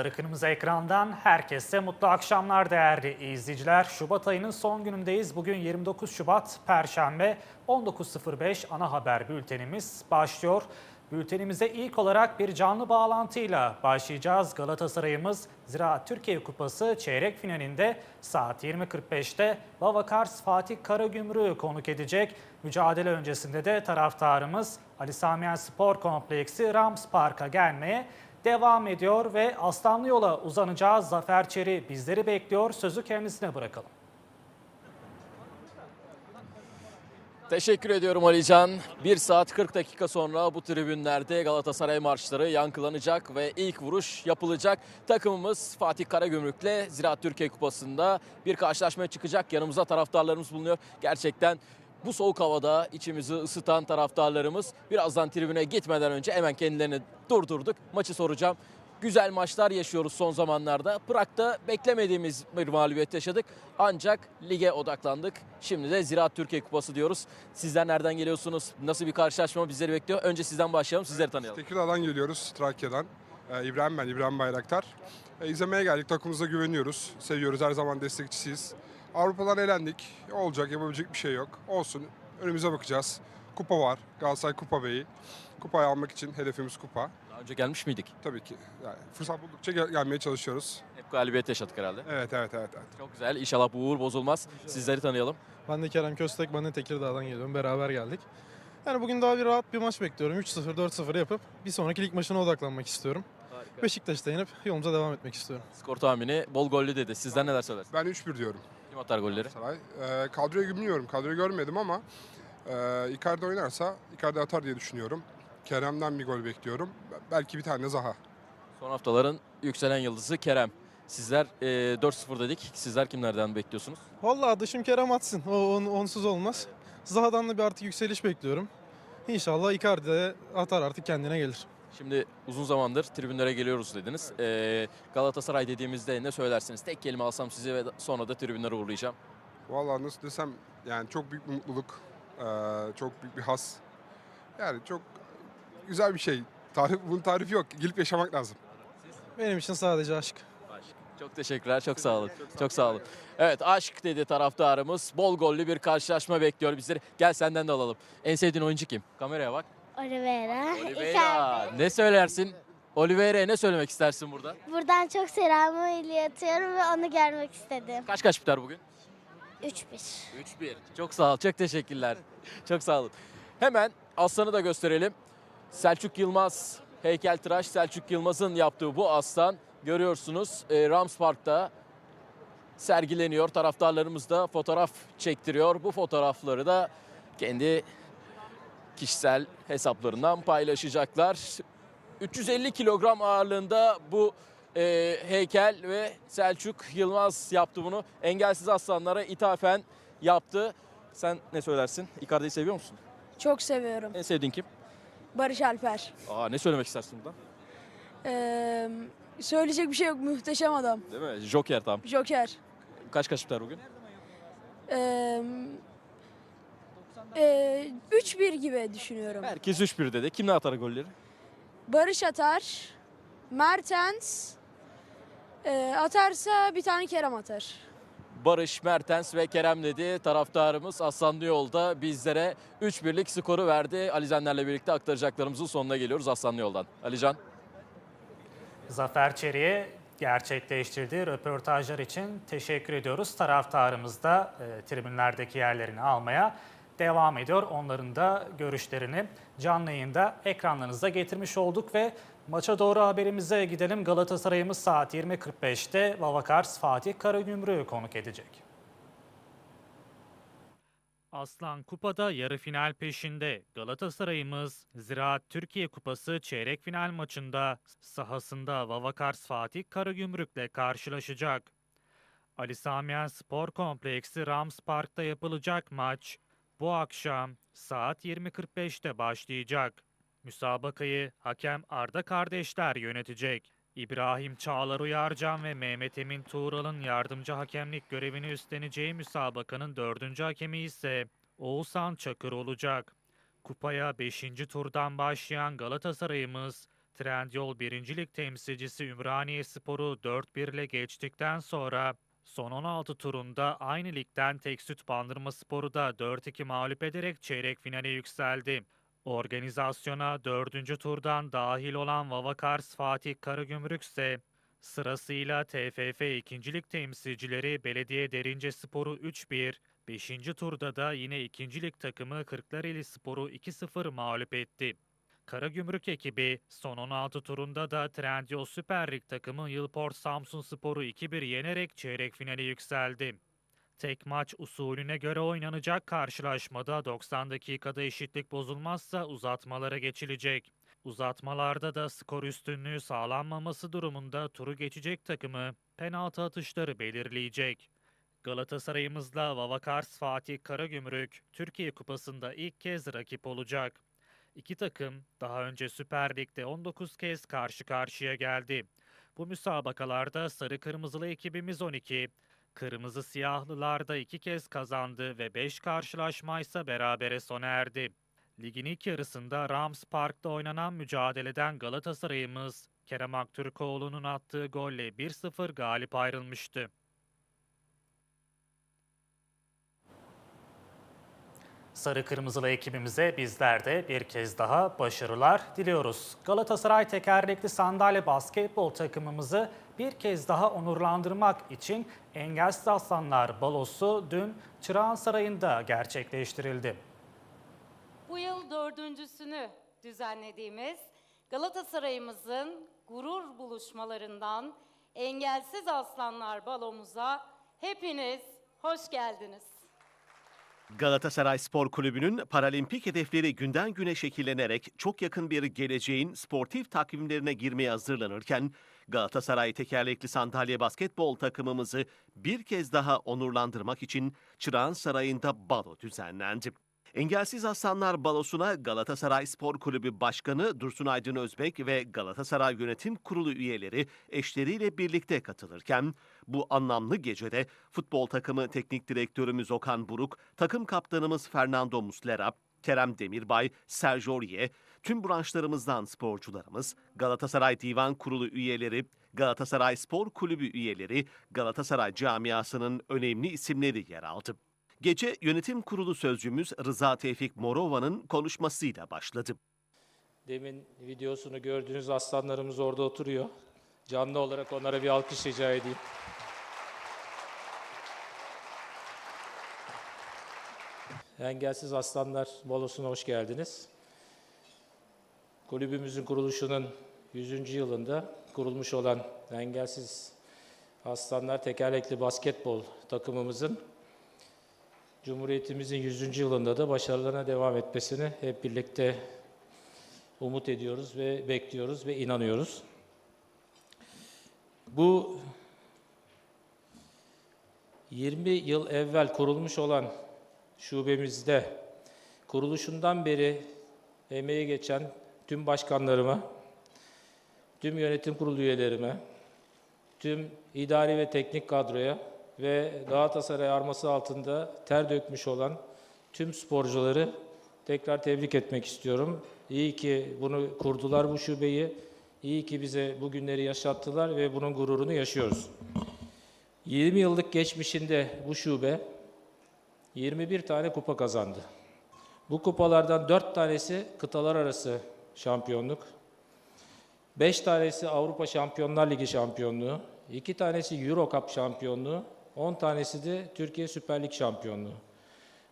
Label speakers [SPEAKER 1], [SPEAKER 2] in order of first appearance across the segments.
[SPEAKER 1] Sarı Kırmızı ekrandan herkese mutlu akşamlar değerli izleyiciler. Şubat ayının son günündeyiz. Bugün 29 Şubat Perşembe 19.05 ana haber bültenimiz başlıyor. Bültenimize ilk olarak bir canlı bağlantıyla başlayacağız. Galatasaray'ımız Zira Türkiye Kupası çeyrek finalinde saat 20.45'te Lavakars Fatih Karagümrük'ü konuk edecek. Mücadele öncesinde de taraftarımız Ali Sami Yen Spor Kompleksi Rams Park'a gelmeye devam ediyor ve Aslanlı Yol'a uzanacağız. Zafer Çeri bizleri bekliyor. Sözü kendisine bırakalım.
[SPEAKER 2] Teşekkür ediyorum Alican. 1 saat 40 dakika sonra bu tribünlerde Galatasaray marşları yankılanacak ve ilk vuruş yapılacak. Takımımız Fatih Karagümrük'le Ziraat Türkiye Kupası'nda bir karşılaşmaya çıkacak. Yanımızda taraftarlarımız bulunuyor. Gerçekten bu soğuk havada içimizi ısıtan taraftarlarımız birazdan tribüne gitmeden önce hemen kendilerini durdurduk. Maçı soracağım. Güzel maçlar yaşıyoruz son zamanlarda. Prag'da beklemediğimiz bir mağlubiyet yaşadık. Ancak lige odaklandık. Şimdi de Ziraat Türkiye Kupası diyoruz. Sizler nereden geliyorsunuz? Nasıl bir karşılaşma bizleri bekliyor? Önce sizden başlayalım. Sizleri tanıyalım.
[SPEAKER 3] Tekirdağ'dan geliyoruz, Trakya'dan. Ee, İbrahim ben, İbrahim Bayraktar. Ee, izlemeye geldik, takımımıza güveniyoruz. Seviyoruz, her zaman destekçisiyiz. Avrupa'dan elendik. Olacak, yapabilecek bir şey yok. Olsun, önümüze bakacağız. Kupa var, Galatasaray Kupa Bey'i. Kupayı almak için hedefimiz kupa.
[SPEAKER 2] Daha önce gelmiş miydik?
[SPEAKER 3] Tabii ki yani fırsat buldukça gel- gelmeye çalışıyoruz.
[SPEAKER 2] Hep galibiyet yaşadık herhalde.
[SPEAKER 3] Evet, evet, evet. evet.
[SPEAKER 2] Çok güzel. İnşallah bu uğur bozulmaz. Sizleri tanıyalım.
[SPEAKER 4] Ben de Kerem Köstek, ben de Tekirdağ'dan geliyorum. Beraber geldik. Yani bugün daha bir rahat bir maç bekliyorum. 3-0, 4-0 yapıp bir sonraki lig maçına odaklanmak istiyorum. Beşiktaş'ta yenip yolumuza devam etmek istiyorum.
[SPEAKER 2] Skor tahmini bol gollü dedi. Sizden neler söylersiniz?
[SPEAKER 3] Ben 3-1 diyorum.
[SPEAKER 2] Kim atar golleri?
[SPEAKER 3] Saray. Ee, kadroyu bilmiyorum, kadroyu görmedim ama e, Icardi oynarsa Icardi atar diye düşünüyorum. Kerem'den bir gol bekliyorum. Belki bir tane Zaha.
[SPEAKER 2] Son haftaların yükselen yıldızı Kerem. Sizler e, 4-0 dedik. Sizler kimlerden bekliyorsunuz?
[SPEAKER 4] Vallahi adışım Kerem atsın. O on- onsuz olmaz. Zaha'dan da bir artık yükseliş bekliyorum. İnşallah Icardi de atar artık kendine gelir.
[SPEAKER 2] Şimdi uzun zamandır tribünlere geliyoruz dediniz. E, Galatasaray dediğimizde ne söylersiniz? Tek kelime alsam sizi ve sonra da tribünlere uğurlayacağım.
[SPEAKER 3] Vallahi nasıl desem yani çok büyük bir mutluluk, eee, çok büyük bir has. Yani çok güzel bir şey. Tarif, bunun tarifi yok. Gelip yaşamak lazım.
[SPEAKER 4] Benim için sadece aşk.
[SPEAKER 2] Çok teşekkürler. Çok sağ olun. Çok sağ olun. Evet aşk dedi taraftarımız. Bol gollü bir karşılaşma bekliyor bizleri. Gel senden de alalım. En sevdiğin oyuncu kim? Kameraya bak.
[SPEAKER 5] Oliveira.
[SPEAKER 2] Oliveira. Ne söylersin? Oliveira'ya ne söylemek istersin burada?
[SPEAKER 5] Buradan çok selamı iletiyorum ve onu görmek istedim.
[SPEAKER 2] Kaç kaç biter bugün?
[SPEAKER 5] 3-1.
[SPEAKER 2] 3-1. Çok sağ ol. Çok teşekkürler. Çok sağ olun. Hemen aslanı da gösterelim. Selçuk Yılmaz heykeltıraş Selçuk Yılmaz'ın yaptığı bu aslan görüyorsunuz e, Rams Park'ta sergileniyor. Taraftarlarımız da fotoğraf çektiriyor. Bu fotoğrafları da kendi kişisel hesaplarından paylaşacaklar. 350 kilogram ağırlığında bu e, heykel ve Selçuk Yılmaz yaptı bunu. Engelsiz aslanlara ithafen yaptı. Sen ne söylersin? Icardi'yi seviyor musun?
[SPEAKER 6] Çok seviyorum.
[SPEAKER 2] En sevdiğin kim?
[SPEAKER 6] Barış Alper.
[SPEAKER 2] Aa ne söylemek istersin buradan?
[SPEAKER 6] Ee, söyleyecek bir şey yok. Muhteşem adam.
[SPEAKER 2] Değil mi? Joker tam.
[SPEAKER 6] Joker.
[SPEAKER 2] Kaç kaç biter bugün?
[SPEAKER 6] Ee, ee, 3-1 gibi düşünüyorum.
[SPEAKER 2] Herkes 3-1 dedi. Kim ne atar golleri?
[SPEAKER 6] Barış atar. Mertens ee, atarsa bir tane Kerem atar.
[SPEAKER 2] Barış, Mertens ve Kerem dedi. Taraftarımız Aslanlı Yol'da bizlere 3-1'lik skoru verdi. Alizenlerle birlikte aktaracaklarımızın sonuna geliyoruz Aslanlı Yol'dan. Alican.
[SPEAKER 1] Zafer Çeri'ye gerçekleştirdiği röportajlar için teşekkür ediyoruz. Taraftarımız da e, tribünlerdeki yerlerini almaya devam ediyor. Onların da görüşlerini canlı yayında ekranlarınıza getirmiş olduk ve maça doğru haberimize gidelim. Galatasaray'ımız saat 20.45'te Vavakars Fatih Karagümrük'ü konuk edecek. Aslan Kupa'da yarı final peşinde. Galatasaray'ımız Ziraat Türkiye Kupası çeyrek final maçında sahasında Vavakars Fatih Karagümrük'le karşılaşacak. Ali Sami Yen Spor Kompleksi Rams Park'ta yapılacak maç bu akşam saat 20.45'te başlayacak. Müsabakayı hakem Arda kardeşler yönetecek. İbrahim Çağlar Uyarcan ve Mehmet Emin Tuğral'ın yardımcı hakemlik görevini üstleneceği müsabakanın dördüncü hakemi ise Oğuzhan Çakır olacak. Kupaya 5. turdan başlayan Galatasaray'ımız Trendyol 1. Lig temsilcisi Ümraniye Spor'u 4-1 ile geçtikten sonra son 16 turunda aynı ligden tek süt Bandırma Spor'u da 4-2 mağlup ederek çeyrek finale yükseldi. Organizasyona 4. turdan dahil olan Vavakars Fatih Karagümrük ise sırasıyla TFF 2. Lig temsilcileri Belediye Derince Spor'u 3-1, 5. turda da yine 2. Lig takımı Kırklareli Spor'u 2-0 mağlup etti. Karagümrük ekibi son 16 turunda da Trendyol Süper Lig takımı Yılport Samsun Spor'u 2-1 yenerek çeyrek finale yükseldi. Tek maç usulüne göre oynanacak karşılaşmada 90 dakikada eşitlik bozulmazsa uzatmalara geçilecek. Uzatmalarda da skor üstünlüğü sağlanmaması durumunda turu geçecek takımı penaltı atışları belirleyecek. Galatasaray'ımızla Vavakars Fatih Karagümrük Türkiye Kupası'nda ilk kez rakip olacak. İki takım daha önce Süper Lig'de 19 kez karşı karşıya geldi. Bu müsabakalarda sarı kırmızılı ekibimiz 12, kırmızı siyahlılar da 2 kez kazandı ve 5 karşılaşmaysa berabere sona erdi. Ligin ilk yarısında Rams Park'ta oynanan mücadeleden Galatasaray'ımız Kerem Aktürkoğlu'nun attığı golle 1-0 galip ayrılmıştı. Sarı Kırmızılı ekibimize bizler de bir kez daha başarılar diliyoruz. Galatasaray tekerlekli sandalye basketbol takımımızı bir kez daha onurlandırmak için Engelsiz Aslanlar Balosu dün Çırağan Sarayı'nda gerçekleştirildi.
[SPEAKER 7] Bu yıl dördüncüsünü düzenlediğimiz Galatasaray'ımızın gurur buluşmalarından Engelsiz Aslanlar Balomuza hepiniz hoş geldiniz.
[SPEAKER 8] Galatasaray Spor Kulübü'nün paralimpik hedefleri günden güne şekillenerek çok yakın bir geleceğin sportif takvimlerine girmeye hazırlanırken Galatasaray tekerlekli sandalye basketbol takımımızı bir kez daha onurlandırmak için Çırağan Sarayı'nda balo düzenlendi. Engelsiz Aslanlar Balosu'na Galatasaray Spor Kulübü Başkanı Dursun Aydın Özbek ve Galatasaray Yönetim Kurulu üyeleri eşleriyle birlikte katılırken bu anlamlı gecede futbol takımı teknik direktörümüz Okan Buruk, takım kaptanımız Fernando Muslera, Kerem Demirbay, Sergio Aurier, tüm branşlarımızdan sporcularımız, Galatasaray Divan Kurulu üyeleri, Galatasaray Spor Kulübü üyeleri, Galatasaray camiasının önemli isimleri yer aldı. Gece yönetim kurulu sözcümüz Rıza Tevfik Morova'nın konuşmasıyla başladı.
[SPEAKER 9] Demin videosunu gördüğünüz aslanlarımız orada oturuyor. Canlı olarak onlara bir alkış rica edeyim. Engelsiz Aslanlar Balosu'na hoş geldiniz. Kulübümüzün kuruluşunun 100. yılında kurulmuş olan Engelsiz Aslanlar Tekerlekli Basketbol takımımızın Cumhuriyetimizin 100. yılında da başarılarına devam etmesini hep birlikte umut ediyoruz ve bekliyoruz ve inanıyoruz. Bu 20 yıl evvel kurulmuş olan şubemizde kuruluşundan beri emeği geçen tüm başkanlarıma, tüm yönetim kurulu üyelerime, tüm idari ve teknik kadroya ve Galatasaray arması altında ter dökmüş olan tüm sporcuları tekrar tebrik etmek istiyorum. İyi ki bunu kurdular bu şubeyi. İyi ki bize bu günleri yaşattılar ve bunun gururunu yaşıyoruz. 20 yıllık geçmişinde bu şube 21 tane kupa kazandı. Bu kupalardan 4 tanesi kıtalar arası şampiyonluk, 5 tanesi Avrupa Şampiyonlar Ligi şampiyonluğu, 2 tanesi Euro Cup şampiyonluğu, 10 tanesi de Türkiye Süper Lig şampiyonluğu.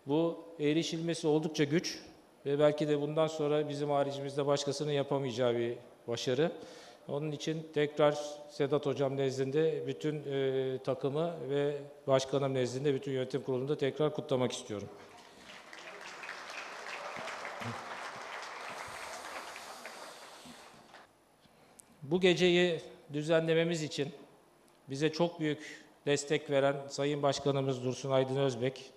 [SPEAKER 9] Bu erişilmesi oldukça güç ve belki de bundan sonra bizim haricimizde başkasının yapamayacağı bir başarı. Onun için tekrar Sedat Hocam nezdinde bütün e, takımı ve başkanım nezdinde bütün yönetim kurulunda tekrar kutlamak istiyorum. Bu geceyi düzenlememiz için bize çok büyük destek veren Sayın Başkanımız Dursun Aydın Özbek,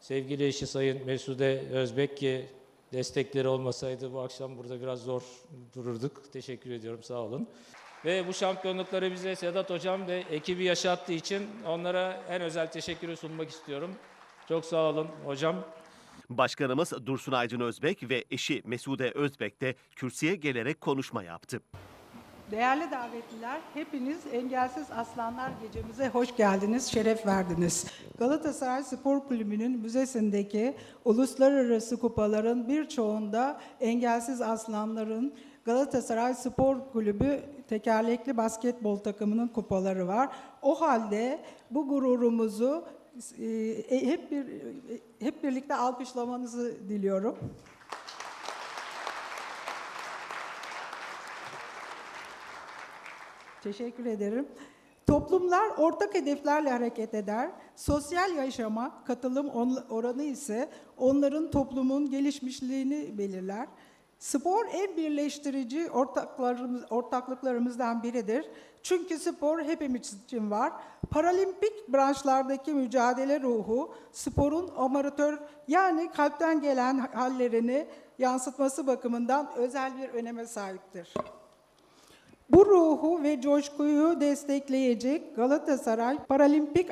[SPEAKER 9] sevgili eşi Sayın Mesude Özbek ki destekleri olmasaydı bu akşam burada biraz zor dururduk. Teşekkür ediyorum, sağ olun. Ve bu şampiyonlukları bize Sedat Hocam ve ekibi yaşattığı için onlara en özel teşekkürü sunmak istiyorum. Çok sağ olun hocam.
[SPEAKER 8] Başkanımız Dursun Aydın Özbek ve eşi Mesude Özbek de kürsüye gelerek konuşma yaptı.
[SPEAKER 10] Değerli davetliler, hepiniz Engelsiz Aslanlar Gecemize hoş geldiniz, şeref verdiniz. Galatasaray Spor Kulübü'nün müzesindeki uluslararası kupaların birçoğunda engelsiz aslanların Galatasaray Spor Kulübü tekerlekli basketbol takımının kupaları var. O halde bu gururumuzu e, hep bir hep birlikte alkışlamanızı diliyorum. Teşekkür ederim. Toplumlar ortak hedeflerle hareket eder. Sosyal yaşama katılım oranı ise onların toplumun gelişmişliğini belirler. Spor en birleştirici ortaklarımız, ortaklıklarımızdan biridir. Çünkü spor hepimiz için var. Paralimpik branşlardaki mücadele ruhu, sporun amatör yani kalpten gelen hallerini yansıtması bakımından özel bir öneme sahiptir. Bu ruhu ve coşkuyu destekleyecek Galatasaray Paralimpik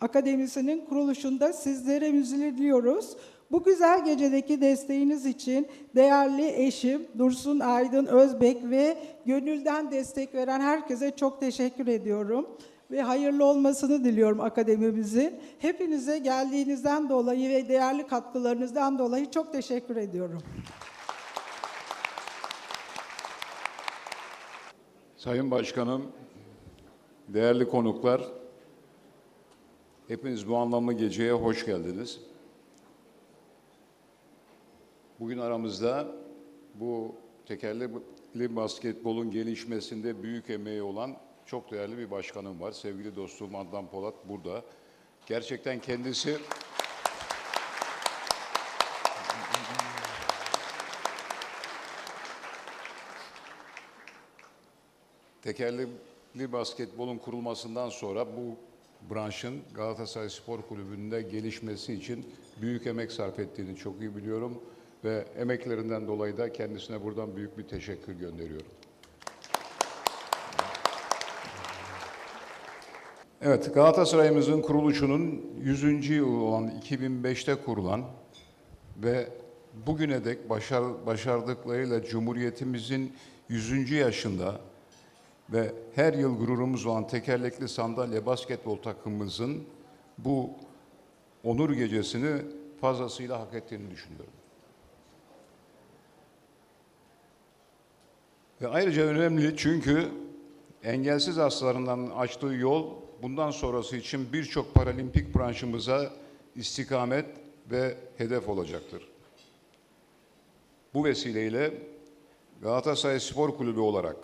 [SPEAKER 10] Akademisi'nin kuruluşunda sizlere müjde diliyoruz. Bu güzel gecedeki desteğiniz için değerli eşim Dursun Aydın Özbek ve gönülden destek veren herkese çok teşekkür ediyorum. Ve hayırlı olmasını diliyorum akademimizin. Hepinize geldiğinizden dolayı ve değerli katkılarınızdan dolayı çok teşekkür ediyorum.
[SPEAKER 11] Sayın Başkanım, değerli konuklar, hepiniz bu anlamlı geceye hoş geldiniz. Bugün aramızda bu tekerlekli basketbolun gelişmesinde büyük emeği olan çok değerli bir başkanım var. Sevgili dostum Adnan Polat burada. Gerçekten kendisi Tekerlekli basketbolun kurulmasından sonra bu branşın Galatasaray Spor Kulübü'nde gelişmesi için büyük emek sarf ettiğini çok iyi biliyorum ve emeklerinden dolayı da kendisine buradan büyük bir teşekkür gönderiyorum. Evet, Galatasaray'ımızın kuruluşunun 100. yılı olan 2005'te kurulan ve bugüne dek başar, başardıklarıyla Cumhuriyetimizin 100. yaşında ve her yıl gururumuz olan tekerlekli sandalye basketbol takımımızın bu onur gecesini fazlasıyla hak ettiğini düşünüyorum. Ve ayrıca önemli çünkü engelsiz hastalarından açtığı yol bundan sonrası için birçok paralimpik branşımıza istikamet ve hedef olacaktır. Bu vesileyle Galatasaray Spor Kulübü olarak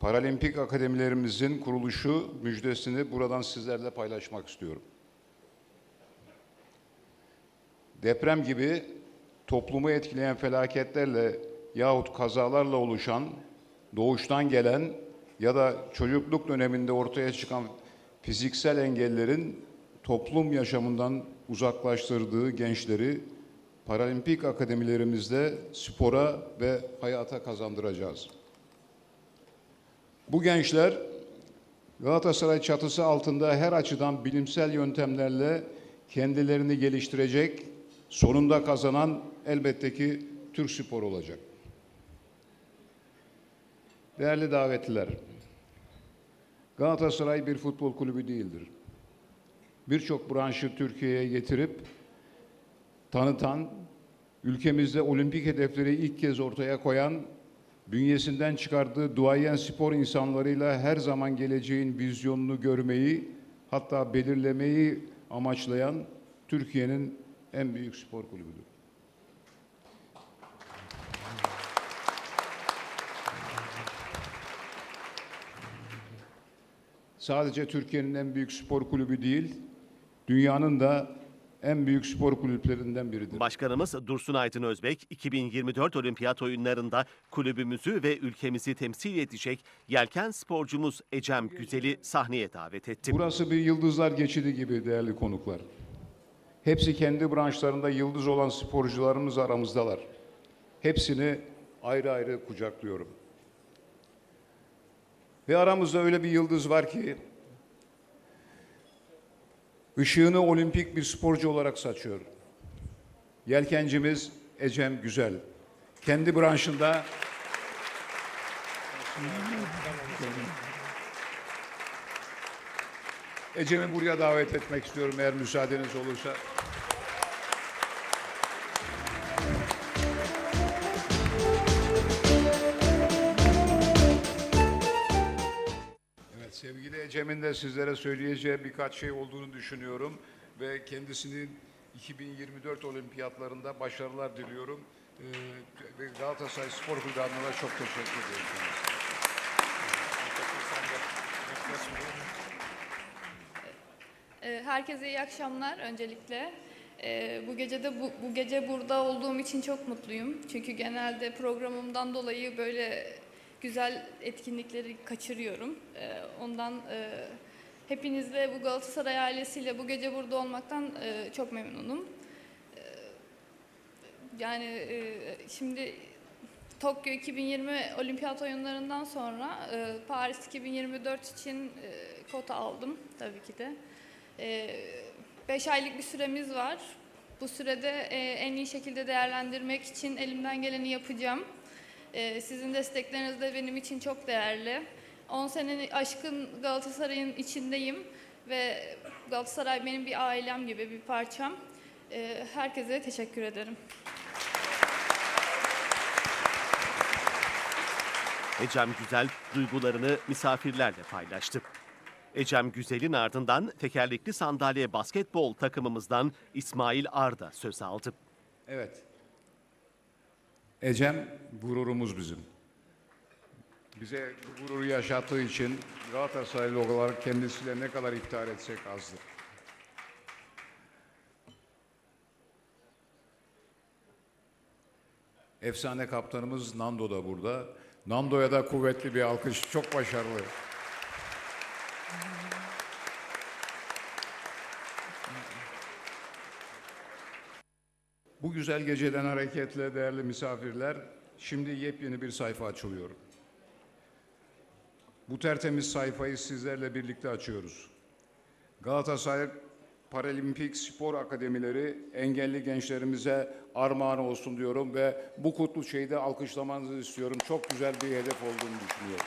[SPEAKER 11] Paralimpik akademilerimizin kuruluşu müjdesini buradan sizlerle paylaşmak istiyorum. Deprem gibi toplumu etkileyen felaketlerle yahut kazalarla oluşan, doğuştan gelen ya da çocukluk döneminde ortaya çıkan fiziksel engellerin toplum yaşamından uzaklaştırdığı gençleri paralimpik akademilerimizde spora ve hayata kazandıracağız. Bu gençler Galatasaray çatısı altında her açıdan bilimsel yöntemlerle kendilerini geliştirecek, sonunda kazanan elbette ki Türk spor olacak. Değerli davetliler, Galatasaray bir futbol kulübü değildir. Birçok branşı Türkiye'ye getirip tanıtan, ülkemizde olimpik hedefleri ilk kez ortaya koyan bünyesinden çıkardığı duayen spor insanlarıyla her zaman geleceğin vizyonunu görmeyi hatta belirlemeyi amaçlayan Türkiye'nin en büyük spor kulübüdür. Sadece Türkiye'nin en büyük spor kulübü değil, dünyanın da en büyük spor kulüplerinden biridir.
[SPEAKER 8] Başkanımız Dursun Aydın Özbek 2024 Olimpiyat Oyunlarında kulübümüzü ve ülkemizi temsil edecek yelken sporcumuz Ecem Güzel'i sahneye davet etti.
[SPEAKER 11] Burası bir yıldızlar geçidi gibi değerli konuklar. Hepsi kendi branşlarında yıldız olan sporcularımız aramızdalar. Hepsini ayrı ayrı kucaklıyorum. Ve aramızda öyle bir yıldız var ki ışığını olimpik bir sporcu olarak saçıyor. Yelkencimiz Ecem Güzel. Kendi branşında Ecem'i buraya davet etmek istiyorum eğer müsaadeniz olursa. Sevgili Ecem'in de sizlere söyleyeceği birkaç şey olduğunu düşünüyorum ve kendisinin 2024 olimpiyatlarında başarılar diliyorum. Ee, Galatasaray Spor Kulübü adına çok teşekkür ediyorum.
[SPEAKER 12] Ee, Herkese iyi akşamlar öncelikle. Ee, Bu gece de bu, bu gece burada olduğum için çok mutluyum. Çünkü genelde programımdan dolayı böyle güzel etkinlikleri kaçırıyorum. Ee, Ondan e, hepinizle bu Galatasaray ailesiyle bu gece burada olmaktan e, çok memnunum. Ee, Yani e, şimdi Tokyo 2020 Olimpiyat oyunlarından sonra Paris 2024 için kota aldım tabii ki de. 5 aylık bir süremiz var. Bu sürede en iyi şekilde değerlendirmek için elimden geleni yapacağım. E, Sizin destekleriniz de benim için çok değerli. 10 senenin aşkın Galatasaray'ın içindeyim ve Galatasaray benim bir ailem gibi bir parçam. E, Herkese teşekkür ederim.
[SPEAKER 8] Ecem Güzel duygularını misafirlerle paylaştı. Ecem Güzel'in ardından tekerlekli sandalye basketbol takımımızdan İsmail Arda söz aldı.
[SPEAKER 11] Evet. Ecem gururumuz bizim. Bize bu gururu yaşattığı için Galatasaraylı olarak kendisiyle ne kadar iftihar etsek azdır. Efsane kaptanımız Nando da burada. Nando'ya da kuvvetli bir alkış. Çok başarılı. Bu güzel geceden hareketle değerli misafirler, şimdi yepyeni bir sayfa açılıyor. Bu tertemiz sayfayı sizlerle birlikte açıyoruz. Galatasaray Paralimpik Spor Akademileri engelli gençlerimize armağan olsun diyorum ve bu kutlu şeyi de alkışlamanızı istiyorum. Çok güzel bir hedef olduğunu düşünüyorum.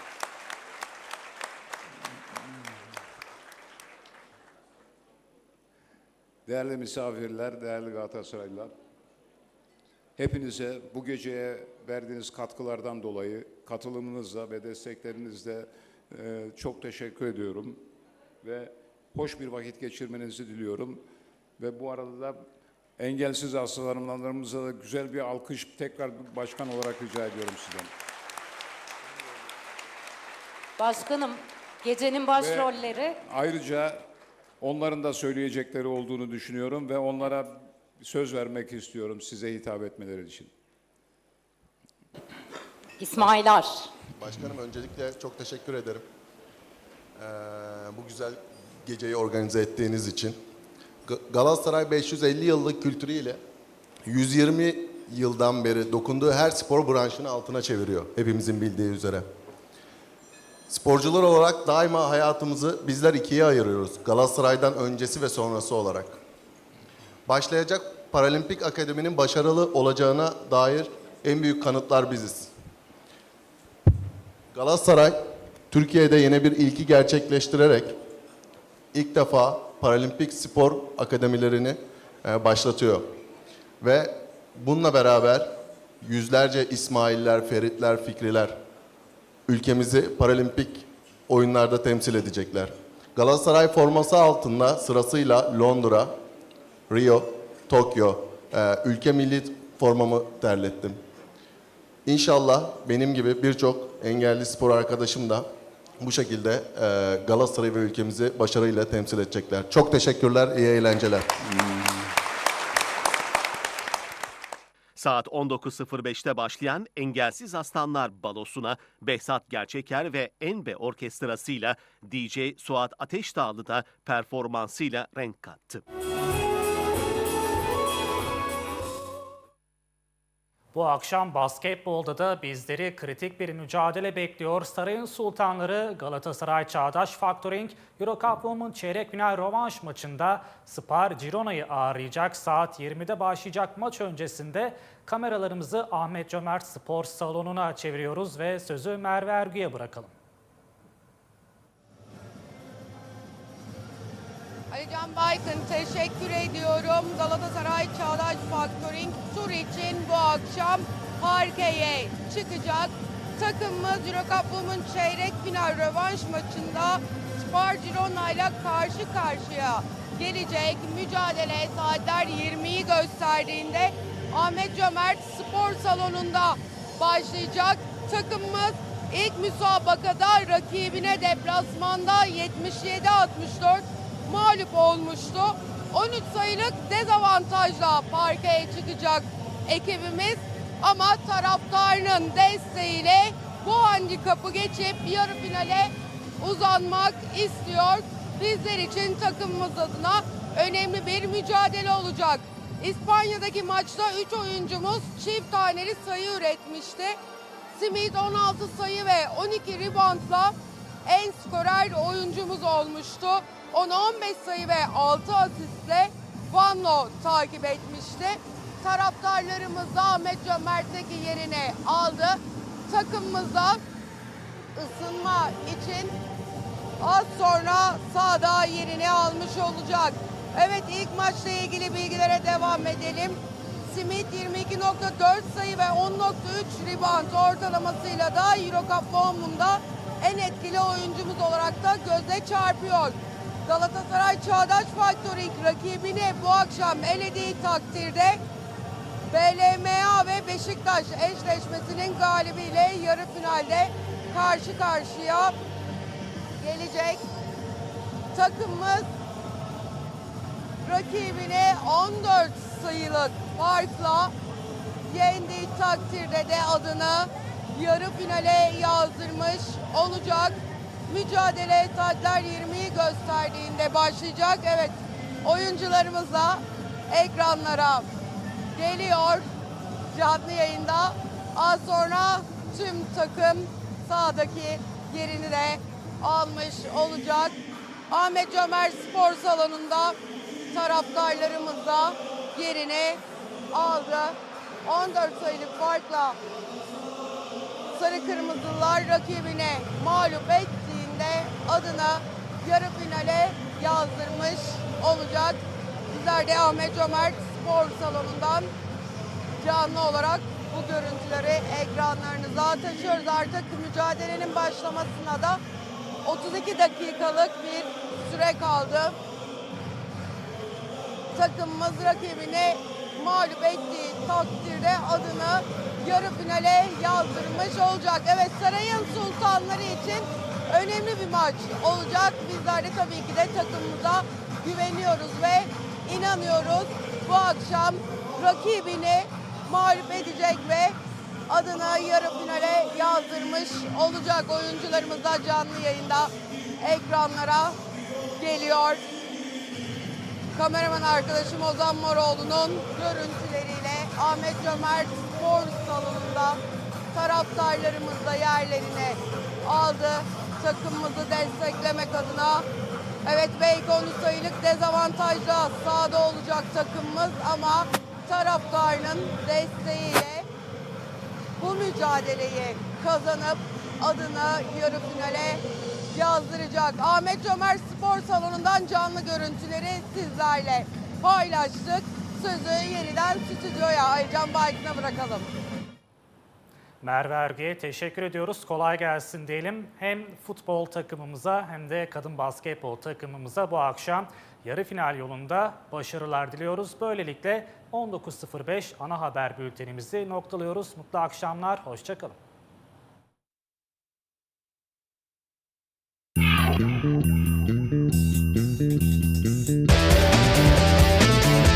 [SPEAKER 11] Değerli misafirler, değerli Galatasaraylılar, hepinize bu geceye verdiğiniz katkılardan dolayı katılımınızla ve desteklerinizle e, çok teşekkür ediyorum ve hoş bir vakit geçirmenizi diliyorum. Ve bu arada da engelsiz hastalarımıza da güzel bir alkış tekrar başkan olarak rica ediyorum sizden.
[SPEAKER 7] Başkanım, gecenin başrolleri
[SPEAKER 11] Ayrıca onların da söyleyecekleri olduğunu düşünüyorum ve onlara söz vermek istiyorum size hitap etmeleri için.
[SPEAKER 7] İsmail Ar.
[SPEAKER 13] Başkanım öncelikle çok teşekkür ederim. Ee, bu güzel geceyi organize ettiğiniz için. Ga- Galatasaray 550 yıllık kültürüyle 120 yıldan beri dokunduğu her spor branşını altına çeviriyor. Hepimizin bildiği üzere. Sporcular olarak daima hayatımızı bizler ikiye ayırıyoruz. Galatasaray'dan öncesi ve sonrası olarak. Başlayacak Paralimpik Akademi'nin başarılı olacağına dair en büyük kanıtlar biziz. Galatasaray Türkiye'de yeni bir ilki gerçekleştirerek ilk defa Paralimpik Spor Akademilerini e, başlatıyor. Ve bununla beraber yüzlerce İsmail'ler, Feritler, Fikriler ülkemizi Paralimpik oyunlarda temsil edecekler. Galatasaray forması altında sırasıyla Londra, Rio, Tokyo, e, ülke milli formamı terlettim. İnşallah benim gibi birçok engelli spor arkadaşım da bu şekilde e, Galatasaray ve ülkemizi başarıyla temsil edecekler. Çok teşekkürler, iyi eğlenceler.
[SPEAKER 8] Saat 19.05'te başlayan Engelsiz Aslanlar Balosu'na Behzat Gerçeker ve Enbe Orkestrası'yla DJ Suat Ateşdağlı da performansıyla renk kattı.
[SPEAKER 1] Bu akşam basketbolda da bizleri kritik bir mücadele bekliyor. Sarayın Sultanları Galatasaray Çağdaş Factoring Eurocup Women çeyrek final rövanş maçında Spar Girona'yı ağırlayacak. Saat 20'de başlayacak maç öncesinde kameralarımızı Ahmet Cömert Spor Salonu'na çeviriyoruz ve sözü Merve Ergü'ye bırakalım.
[SPEAKER 14] Alican Baykın teşekkür ediyorum. Galatasaray Çağdaş Factoring tur için bu akşam parkeye çıkacak. Takımımız Women çeyrek final rövanş maçında Spar Girona ile karşı karşıya gelecek. Mücadele saatler 20'yi gösterdiğinde Ahmet Cömert Spor Salonu'nda başlayacak. Takımımız ilk müsabakada rakibine deplasmanda 77-64 mağlup olmuştu. 13 sayılık dezavantajla parkeye çıkacak ekibimiz ama taraftarının desteğiyle bu handikapı geçip yarı finale uzanmak istiyor. Bizler için takımımız adına önemli bir mücadele olacak. İspanya'daki maçta 3 oyuncumuz çift taneli sayı üretmişti. Smith 16 sayı ve 12 reboundla en skorer oyuncumuz olmuştu. Onu 15 sayı ve 6 asistle Vanlo takip etmişti. Taraftarlarımız da Ahmet Cömert'teki yerini aldı. Takımımızda ısınma için az sonra sahada yerini almış olacak. Evet ilk maçla ilgili bilgilere devam edelim. Smith 22.4 sayı ve 10.3 rebound ortalamasıyla da Eurocup Women'da en etkili oyuncumuz olarak da göze çarpıyor. Galatasaray Çağdaş Factoring rakibini bu akşam elediği takdirde BLMA ve Beşiktaş eşleşmesinin galibiyle yarı finalde karşı karşıya gelecek. Takımımız rakibine 14 sayılık farkla yendiği takdirde de adını yarı finale yazdırmış olacak. Mücadele saatler 20'yi gösterdiğinde başlayacak. Evet oyuncularımız da ekranlara geliyor canlı yayında. Az sonra tüm takım sahadaki yerini de almış olacak. Ahmet Cömert Spor Salonu'nda taraftarlarımız da yerini aldı. 14 sayılık farkla Sarı Kırmızılar rakibine mağlup ettiğinde adına yarı finale yazdırmış olacak. Bizler de Ahmet Cömert Spor Salonu'ndan canlı olarak bu görüntüleri ekranlarınıza taşıyoruz. Artık mücadelenin başlamasına da 32 dakikalık bir süre kaldı. Takımımız rakibini mağlup ettiği takdirde adını yarı finale yazdırmış olacak. Evet Sarayın Sultanları için önemli bir maç olacak. Bizler de tabii ki de takımımıza güveniyoruz ve inanıyoruz. Bu akşam rakibini mağlup edecek ve adını yarı finale yazdırmış olacak. Oyuncularımız da canlı yayında ekranlara geliyor. Kameraman arkadaşım Ozan Moroğlu'nun görüntüleriyle Ahmet Cömert Spor Salonu'nda taraftarlarımız da yerlerini aldı. Takımımızı desteklemek adına. Evet 13 sayılık dezavantajla sahada olacak takımımız ama taraftarının desteğiyle bu mücadeleyi kazanıp adını yarı finale yazdıracak. Ahmet Cömert Spor Salonu'ndan canlı görüntüleri sizlerle paylaştık. Sözü yeniden stüdyoya Aycan Baykın'a bırakalım.
[SPEAKER 1] Merve Ergü'ye teşekkür ediyoruz. Kolay gelsin diyelim. Hem futbol takımımıza hem de kadın basketbol takımımıza bu akşam yarı final yolunda başarılar diliyoruz. Böylelikle 19.05 ana haber bültenimizi noktalıyoruz. Mutlu akşamlar, hoşçakalın.